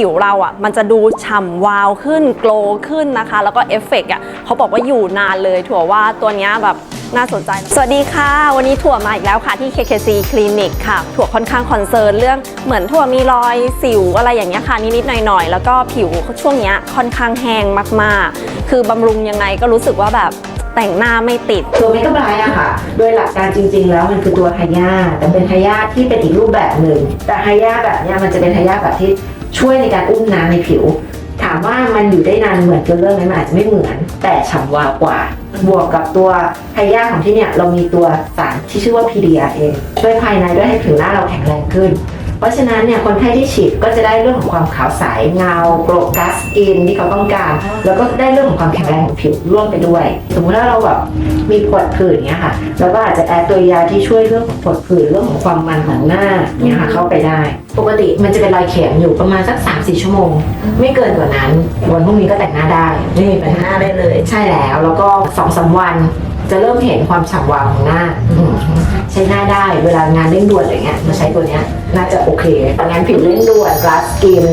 ผิวเราอะมันจะดูฉ่ำวาวขึ้นโกลขึ้นนะคะ แล้วก็เอฟเฟกต์อะเขาบอกว่าอยู่นานเลยถั่วว่าตัวเนี้ยแบบน่าสนใจ สวัสดีค่ะ วันนี้ถั่วมาอีกแล้วค่ะที่ KKC Clinic ค่ะ ถั่วค่อนข้างคอนเซิร์นเรื่องเหมือนถั่วมีรอยสิวอะไรอย่างเงี้ยค่ะนิดๆหน่อยๆ แล้วก็ผิวช่วงเนี้ยค่อนข้างแห้งมากๆ คือบำรุงยังไงก็รู้สึกว่าแบบแต่งหน้าไม่ติดตัวเมกะไบรท์อะค่ะ โดยหลักการจริง ๆ แล้วมันคือตัวไฮยาแต่เป็นไฮยาที่เป็นอีกรูปแบบหนึ่ง แต่ไฮยาแบบเนี้ยมันจะเป็นไฮยาแบบที่ ช่วยในการอุ้มน้ำในผิว ถามว่ามันอยู่ได้นานเหมือนฟิลเลอร์ไหมมันอาจจะไม่เหมือน แต่ฉ่ำวาวกว่า บวกกับตัวไฮยาของที่เนี่ยเรามีตัวสารที่ชื่อว่า PDRA ช่วยภายในด้วยให้ผิวหน้าเราแข็งแรงขึ้นเพ ราะฉะนั้นเนี่ยคนไข้ที่ฉีดก็จะได้เรื่องของความขาวใสเงาโกลกัสกินที่เขาต้องการ แล้วก็ได้เรื่องของความแข็งแรงของผิวร่วมไปด้วย สมมติว่าเราแบบมีผดผื่นเนี้ยค่ะเราก็อาจจะแอดตัวยาที่ช่วยเรื่องของผดผื่นเรื่องของความมันของหน้าเนี้ยค่ะเข้าไปได้ ปกติมันจะเป็นรอยเข็มอยู่ประมาณสัก3-4ชั่วโมง ไม่เกินกว่านั้น วันพรุ่งนี้ก็แต่งหน้าได้ไม่มีปัญหาได้เลย ใช่แล้วแล้วก็สองสามวัน จะเริ่มเห็นความฉ่ำวาวของหน้าอืมใช้หน้าได้เวลางานเร่งด่วนอะไรเงี้ยมาใช้ตัวเนี้ยน่าจะโอเค งานผิวเร่งด่วน glass skin